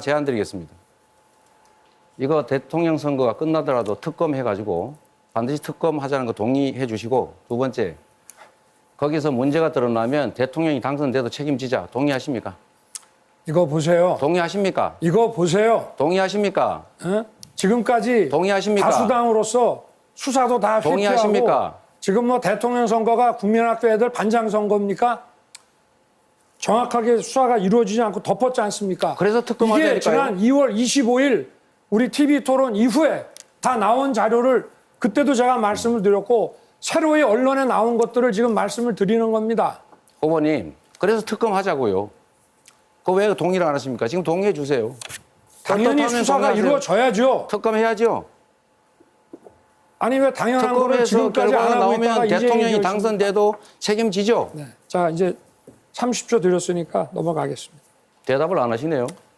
제안 드리겠습니다. 이거 대통령 선거가 끝나더라도 특검 해가지고 반드시 특검 하자는 거 동의해 주시고 두 번째 거기서 문제가 드러나면 대통령이 당선돼도 책임지자 동의하십니까? 이거 보세요. 동의하십니까? 이거 보세요. 동의하십니까? 어? 지금까지 동의하십니까? 다수당으로서 수사도 다 동의하십니까? 지금 뭐 대통령 선거가 국민학교 애들 반장 선거입니까? 정확하게 수사가 이루어지지 않고 덮었지 않습니까? 그래서 특검 이게. 지난 2월 25일 우리 TV 토론 이후에 다 나온 자료를 그때도 제가 말씀을 드렸고 새로이 언론에 나온 것들을 지금 말씀을 드리는 겁니다. 후보님 그래서 특검 하자고요. 그왜 동의를 안 하십니까? 지금 동의해 주세요. 당연히 수사가. 이루어져야죠. 특검 해야죠. 아니 왜 당연한 거를 지금까지 안 하고 나오면 대통령이 당선돼도 책임지죠. 네. 자 이제 30초 드렸으니까 넘어가겠습니다. 대답을 안 하시네요.